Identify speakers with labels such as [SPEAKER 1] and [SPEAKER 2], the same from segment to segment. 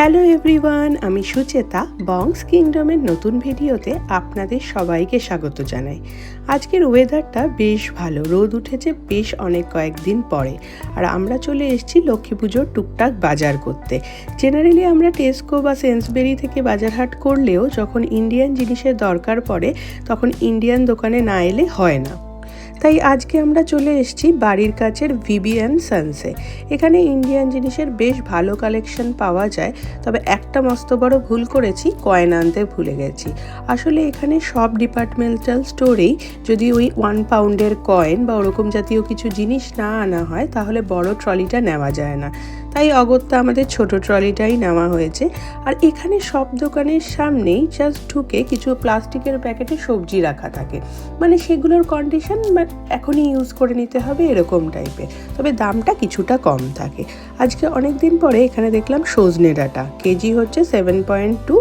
[SPEAKER 1] Hello everyone, আমি সুচেতা বংস কিংডমের নতুন ভিডিওতে আপনাদের সবাইকে স্বাগত জানাই। আজকের ওয়েদারটা বেশ ভালো, রোদ উঠেছে বেশ অনেক কয়েকদিন পরে। আর আমরা চলে এসেছি লক্ষ্মী পুজোর টুকটাক বাজার করতে। জেনারেলি আমরা টেস্কো বা সেন্সবেরি থেকে বাজার হাট করলেও যখন ইন্ডিয়ান জিনিসের দরকার পড়ে, তখন ইন্ডিয়ান দোকানে না এলে হয় না। তাই আজকে আমরা চলে এসেছি বাড়ির কাছের ভিবিএন সানসে এখানে ইন্ডিয়ান জিনিসের বেশ ভালো কালেকশন পাওয়া যায়, তবে একটা মস্ত বড় ভুল করেছি কয়েন আনতে ভুলে গেছি। আসলে এখানে সব ডিপার্টমেন্টাল স্টোরেই যদি ওই ওয়ান পাউন্ডের কয়েন বা ওরকম জাতীয় কিছু জিনিস না আনা হয়, তাহলে বড় ট্রলিটা নেওয়া যায় না। তাই অগত্যা আমাদের ছোট ট্রলিটাই নেওয়া হয়েছে। আর এখানে সব দোকানের সামনেই জাস্ট ঢুকে কিছু প্লাস্টিকের প্যাকেটে সবজি রাখা থাকে। মানে সেগুলোর কন্ডিশন এখনই ইউজ করে নিতে হবে এরকম টাইপের তবে দামটা কিছুটা কম থাকে। আজকে অনেক দিন পরে এখানে দেখলাম সজনে ডাটা, কেজি হচ্ছে সেভেন পয়েন্ট টু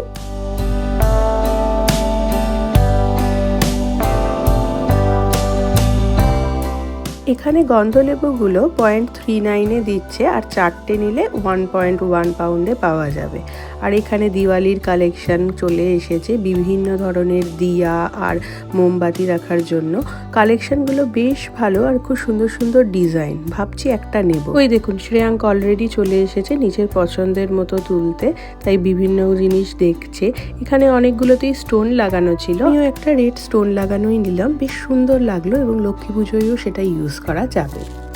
[SPEAKER 1] এখানে গন্ধলেবুগুলো পয়েন্ট থ্রি নাইনে দিচ্ছে আর চারটে নিলে ওয়ান পয়েন্ট ওয়ান পাউন্ডে পাওয়া যাবে। আর এখানে দিওয়ালির কালেকশন চলে এসেছে বিভিন্ন ধরনের দিয়া আর মোমবাতি রাখার জন্য। কালেকশনগুলো বেশ ভালো আর খুব সুন্দর সুন্দর ডিজাইন ভাবছি একটা নেব। ওই দেখুন, শ্রেয়াঙ্ক অলরেডি চলে এসেছে নিজের পছন্দের মতো তুলতে, তাই বিভিন্ন জিনিস দেখছে। এখানে অনেকগুলোতেই স্টোন লাগানো ছিল। আমিও একটা রেড স্টোন লাগানোই নিলাম, বেশ সুন্দর লাগল এবং লক্ষ্মী পুজোয়ও সেটা ইউজ করা যাবে।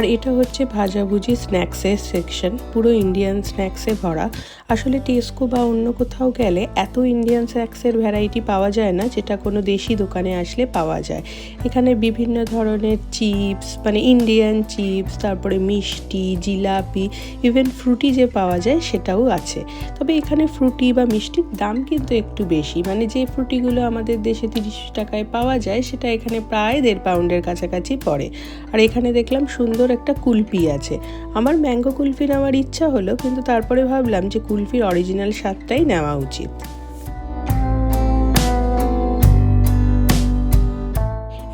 [SPEAKER 1] আর এটা হচ্ছে ভাজাভুজি স্ন্যাক্সের সেকশন পুরো ইন্ডিয়ান স্ন্যাক্সে ভরা। আসলে টেস্কো বা অন্য কোথাও গেলে এত ইন্ডিয়ান স্ন্যাক্সের ভ্যারাইটি পাওয়া যায় না, যেটা কোনো দেশি দোকানে আসলে পাওয়া যায়। এখানে বিভিন্ন ধরনের চিপস মানে ইন্ডিয়ান চিপস তারপরে মিষ্টি, জিলাপি ইভেন ফ্রুটি যে পাওয়া যায় সেটাও আছে। তবে এখানে ফ্রুটি বা মিষ্টির দাম কিন্তু একটু বেশি। মানে যে ফ্রুটিগুলো আমাদের দেশে তিরিশ টাকায় পাওয়া যায়, সেটা এখানে প্রায় দেড় পাউন্ডের কাছাকাছি পড়ে। আর এখানে দেখলাম সুন্দর একটা কুলপি আছে। আমার ম্যাঙ্গো কুলফি নেওয়ার ইচ্ছা হলো, কিন্তু তারপরে ভাবলাম যে কুলফির অরিজিনাল স্বাদটাই নেওয়া উচিত।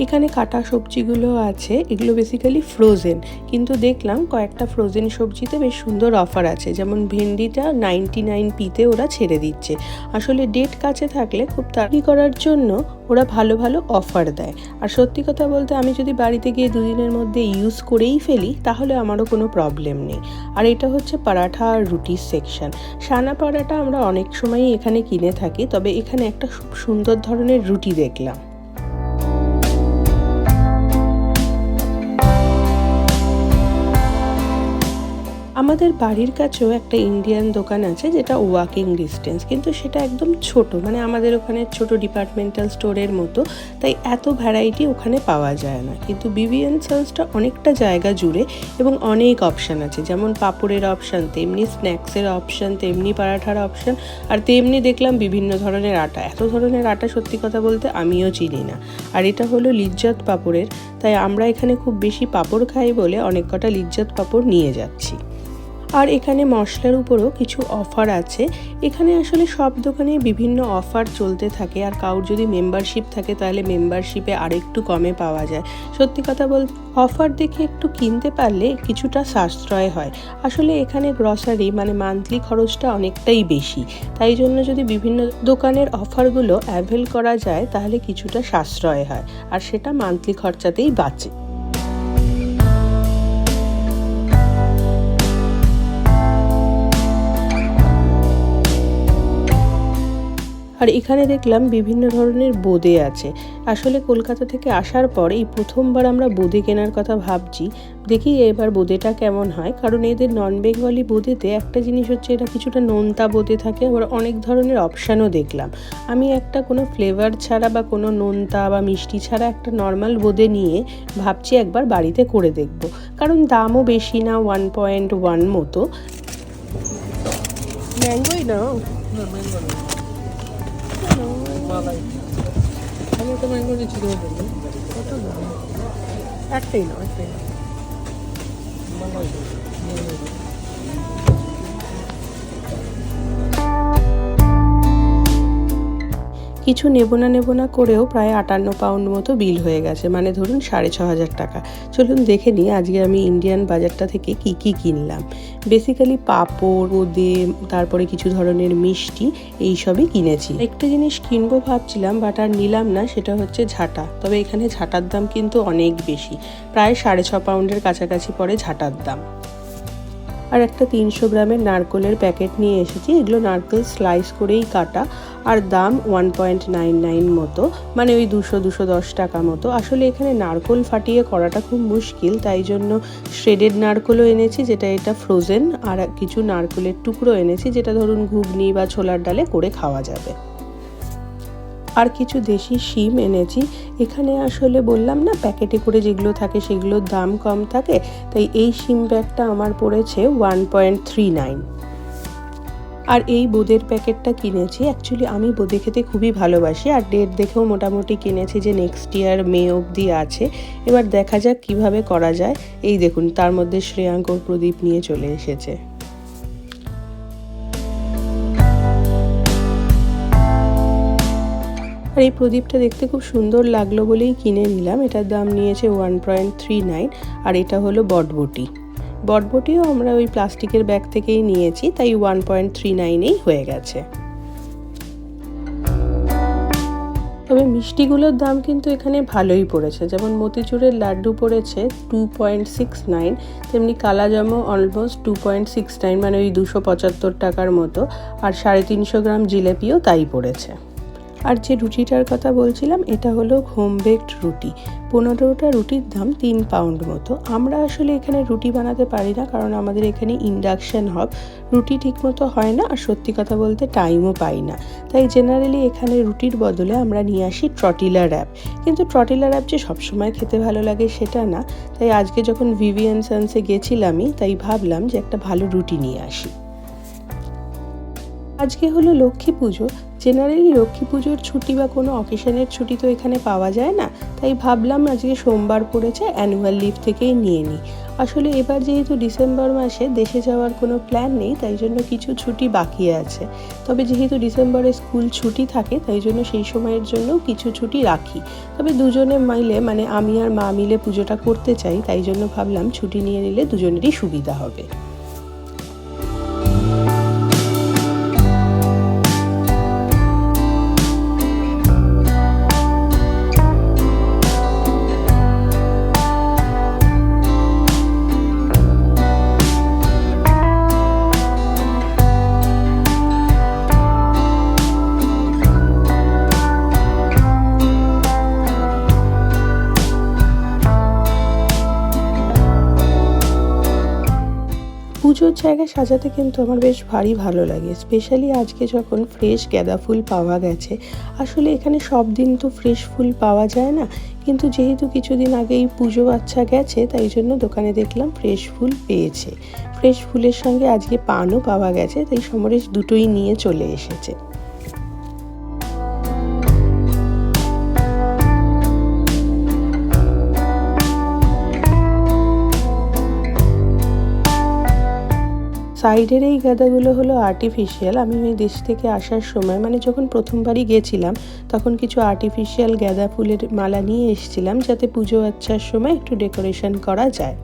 [SPEAKER 1] এখানে কাটা সবজিগুলো আছে, এগুলো বেসিক্যালি ফ্রোজেন কিন্তু দেখলাম কয়েকটা ফ্রোজেন সবজিতে বেশ সুন্দর অফার আছে, যেমন ভেন্ডিটা নাইনটি নাইন পিতে ওরা ছেড়ে দিচ্ছে। আসলে ডেট কাছে থাকলে খুব তাড়াতাড়ি করার জন্য ওরা ভালো ভালো অফার দেয়। আর সত্যি কথা বলতে আমি যদি বাড়িতে গিয়ে দুদিনের মধ্যে ইউজ করেই ফেলি, তাহলে আমারও কোনো প্রবলেম নেই। আর এটা হচ্ছে পরাঠা আর রুটির সেকশন সানা পরাঠা আমরা অনেক সময়ই এখানে কিনে থাকি, তবে এখানে একটা খুব সুন্দর ধরনের রুটি দেখলাম। আমাদের বাড়ির কাছেও একটা ইন্ডিয়ান দোকান আছে যেটা ওয়াকিং ডিস্টেন্স কিন্তু সেটা একদম ছোট মানে আমাদের ওখানে ছোট ডিপার্টমেন্টাল স্টোরের মতো, তাই এত ভ্যারাইটি ওখানে পাওয়া যায় না। কিন্তু বিবিএন সার্সটা অনেকটা জায়গা জুড়ে এবং অনেক অপশান আছে, যেমন পাপড়ের অপশান তেমনি স্ন্যাক্সের অপশান তেমনি পরাঠার অপশান আর তেমনি দেখলাম বিভিন্ন ধরনের আটা। এত ধরনের আটা সত্যি কথা বলতে আমিও চিনি না। আর এটা হলো লিজ্জত পাপড়ের, তাই আমরা এখানে খুব বেশি পাপড় খাই বলে অনেক কটা লিজ্জত পাপড় নিয়ে যাচ্ছি। আর এখানে মশলার উপরও কিছু অফার আছে। এখানে আসলে সব দোকানে বিভিন্ন অফার চলতে থাকে। আর কাউর যদি মেম্বারশিপ থাকে, তাহলে মেম্বারশিপে আরেকটু কমে পাওয়া যায়। সত্যি কথা বল, অফার দেখে একটু কিনতে পারলে কিছুটা সাশ্রয় হয়। আসলে এখানে গ্রসারি মানে মান্থলি খরচটা অনেকটাই বেশি। তাই জন্য যদি বিভিন্ন দোকানের অফারগুলো অ্যাভেল করা যায়, তাহলে কিছুটা সাশ্রয় হয়। আর সেটা মান্থলি খরচাতেই বাঁচে। আর এখানে দেখলাম বিভিন্ন ধরনের বোঁদে আছে। আসলে কলকাতা থেকে আসার পর এই প্রথমবার আমরা বোঁদে কেনার কথা ভাবছি। দেখি এবার বোঁদেটা কেমন হয়, কারণ এদের নন বেঙ্গলি বোঁদেতে একটা জিনিস হচ্ছে এটা কিছুটা নোনতা বোঁদে থাকে, আবার অনেক ধরনের অপশানও দেখলাম। আমি একটা কোনো ফ্লেভার ছাড়া বা কোনো নোনতা বা মিষ্টি ছাড়া একটা নর্মাল বোঁদে নিয়ে ভাবছি একবার বাড়িতে করে দেখব। কারণ দামও বেশি না ওয়ান পয়েন্ট ওয়ান মতো। ম্যাঙ্গোই না।
[SPEAKER 2] আমি তো ম্যাঙ্গো নিচ্ছি তোমার জন্য
[SPEAKER 1] কত দাম একটাই না একটাই না কিছু নেব না নেব না করেও প্রায় আটান্ন পাউন্ড মতো বিল হয়ে গেছে। মানে ধরুন সাড়ে ছ হাজার টাকা। চলুন দেখে নিই আজকে আমি ইন্ডিয়ান বাজারটা থেকে কি কি কিনলাম। বেসিক্যালি পাঁপড় বোঁদে তারপরে কিছু ধরনের মিষ্টি এইসবই কিনেছি। একটা জিনিস কিনবো ভাবছিলাম বাট আর নিলাম না, সেটা হচ্ছে ঝাঁটা। তবে এখানে ঝাঁটার দাম কিন্তু অনেক বেশি। প্রায় সাড়ে ছ পাউন্ডের কাছাকাছি পড়ে ঝাঁটার দাম। আর একটা তিনশো গ্রামের নারকলের প্যাকেট নিয়ে এসেছি। এগুলো নারকেল স্লাইস করেই কাটা, আর দাম ওয়ান পয়েন্ট নাইন নাইন মতো মানে ওই দুশো দুশো দশ টাকা মতো। আসলে এখানে নারকোল ফাটিয়ে করাটা খুব মুশকিল, তাই জন্য শ্রেডেড নারকোলও এনেছি, যেটা এটা ফ্রোজেন আর কিছু নারকোলের টুকরো এনেছি, যেটা ধরুন ঘুগনি বা ছোলার ডালে করে খাওয়া যাবে। আর কিছু দেশি শিম এনেছি। এখানে আসলে বললাম না, প্যাকেটে করে যেগুলো থাকে সেগুলোর দাম কম থাকে, তাই এই শিম ব্যাগটা আমার পড়েছে ওয়ান পয়েন্ট থ্রি নাইন। আর এই বোঁদের প্যাকেটটা কিনেছি। অ্যাকচুয়ালি আমি বোঁদে খেতে খুবই ভালোবাসি, আর ডেট দেখেও মোটামুটি কিনেছি যে নেক্সট ইয়ার মে অবধি আছে। এবার দেখা যাক কীভাবে করা যায়। এই দেখুন, তার মধ্যে শ্রেয়াঙ্ক ওর প্রদীপ নিয়ে চলে এসেছে। আর এই প্রদীপটা দেখতে খুব সুন্দর লাগল বলেই কিনে নিলাম। এটার দাম নিয়েছে ওয়ান পয়েন্ট থ্রি নাইন আর এটা হলো বটবটি। বটবটিও আমরা ওই প্লাস্টিকের ব্যাগ থেকেই নিয়েছি, তাই ওয়ান পয়েন্ট থ্রি নাইনেই হয়ে গেছে। তবে মিষ্টিগুলোর দাম কিন্তু এখানে ভালোই পড়েছে। যেমন মতিচুরের লাড্ডু পড়েছে টু পয়েন্ট সিক্স নাইন তেমনি কালাজামও almost two point six nine মানে ওই দুশো পঁচাত্তর টাকার মতো। আর সাড়ে তিনশো গ্রাম জিলেপিও তাই পড়েছে। আর যে রুটিটার কথা বলছিলাম, এটা হলো হোম বেকড রুটি। পনেরোটা রুটির দাম তিন পাউন্ড মতো। আমরা আসলে এখানে রুটি বানাতে পারি না, কারণ আমাদের এখানে ইন্ডাকশান হব রুটি ঠিকমতো হয় না, আর সত্যি কথা বলতে টাইমও পাই না। তাই জেনারেলি এখানে রুটির বদলে আমরা নিয়ে আসি ট্রটিলার অ্যাপ। কিন্তু ট্রটিলার অ্যাপ যে সবসময় খেতে ভালো লাগে সেটা না। তাই আজকে যখন ভিভিয়ান সানসে গেছিলামই, তাই ভাবলাম যে একটা ভালো রুটি নিয়ে আসি। আজকে হলো লক্ষ্মী পুজো। জেনারেলি লক্ষ্মী পুজোর ছুটি বা কোনো অকেশনের ছুটি তো এখানে পাওয়া যায় না। তাই ভাবলাম আজকে সোমবার পড়েছে অ্যানুয়াল লিভ থেকেই নিয়ে নিই। আসলে এবার যেহেতু ডিসেম্বর মাসে দেশে যাওয়ার কোনো প্ল্যান নেই, তাই জন্য কিছু ছুটি বাকি আছে। তবে যেহেতু ডিসেম্বরে স্কুল ছুটি থাকে, তাই জন্য সেই সময়ের জন্য কিছু ছুটি রাখি। তবে দুজনে মাইলে মানে আমি আর মা মিলে পুজোটা করতে চাই, তাই জন্য ভাবলাম ছুটি নিয়ে নিলে দুজনেরই সুবিধা হবে। পুজোর জায়গায় সাজাতে কিন্তু আমার বেশ ভারী ভালো লাগে। স্পেশালি আজকে যখন ফ্রেশ গাঁদা ফুল পাওয়া গেছে, আসলে এখানে সব দিন তো ফ্রেশ ফুল পাওয়া যায় না। কিন্তু যেহেতু কিছুদিন এই পুজো বাচ্চা গেছে, তাই জন্য দোকানে দেখলাম ফ্রেশ ফুল পেয়েছে। ফ্রেশ ফুলের সঙ্গে আজকে পানও পাওয়া গেছে, তাই সমরেশ দুটোই নিয়ে চলে এসেছে। সাইডের এই গাঁদাগুলো হলো আর্টিফিশিয়াল আমি ওই দেশ থেকে আসার সময় মানে যখন প্রথমবারই গেছিলাম, তখন কিছু আর্টিফিশিয়াল গাঁদা ফুলের মালা নিয়ে এসেছিলাম, যাতে পুজো আচ্ছার সময় একটু ডেকোরেশন করা যায়।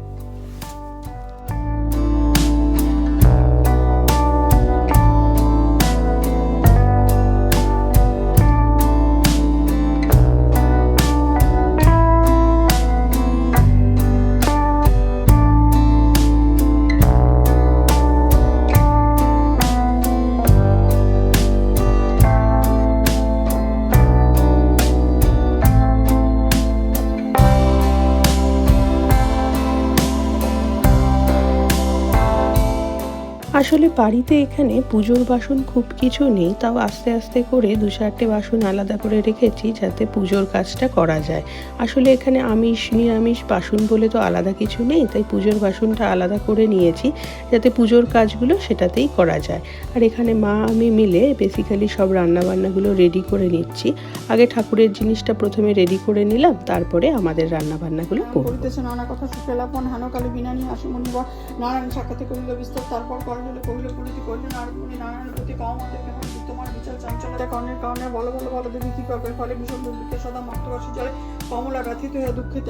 [SPEAKER 1] আসলে বাড়িতে এখানে পুজোর বাসন খুব কিছু নেই, তাও আস্তে আস্তে করে দু চারটে বাসন আলাদা করে রেখেছি যাতে পুজোর কাজটা করা যায়। আসলে এখানে আমিষ, নিরামিষ বাসন বলে তো আলাদা কিছু নেই, তাই পুজোর বাসনটা আলাদা করে নিয়েছি যাতে পুজোর কাজগুলো সেটাতেই করা যায়। আর এখানে মা, আমি মিলে বেসিক্যালি সব রান্নাবান্নাগুলো রেডি করে নিচ্ছি। আগে ঠাকুরের জিনিসটা প্রথমে রেডি করে নিলাম, তারপরে আমাদের রান্নাবান্নাগুলো
[SPEAKER 2] করিতেছে নানা কথা সুফেলাপন হানকালে, বিনানি আসমনি বা নারায়ণ, সাক্ষাতে করিল, বিস্তর, তারপর করিল।
[SPEAKER 3] কহিল কহিলেন আর নারায়ণের প্রতি আমাদের তোমার বিচার চাঞ্চলতা কর্ণের কারণে বলো বলো বলো দেবী কি করবে ফলে ভীষণ দুর্ভিক্ষে সদা মক্তবাসী জলে কমলা গাথিত হয়ে দুঃখিত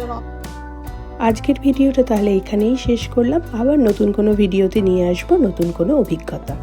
[SPEAKER 1] আজকের ভিডিওটা তাহলে এখানেই শেষ করলাম। আবার নতুন কোনো ভিডিওতে নিয়ে আসব নতুন কোনো অভিজ্ঞতা।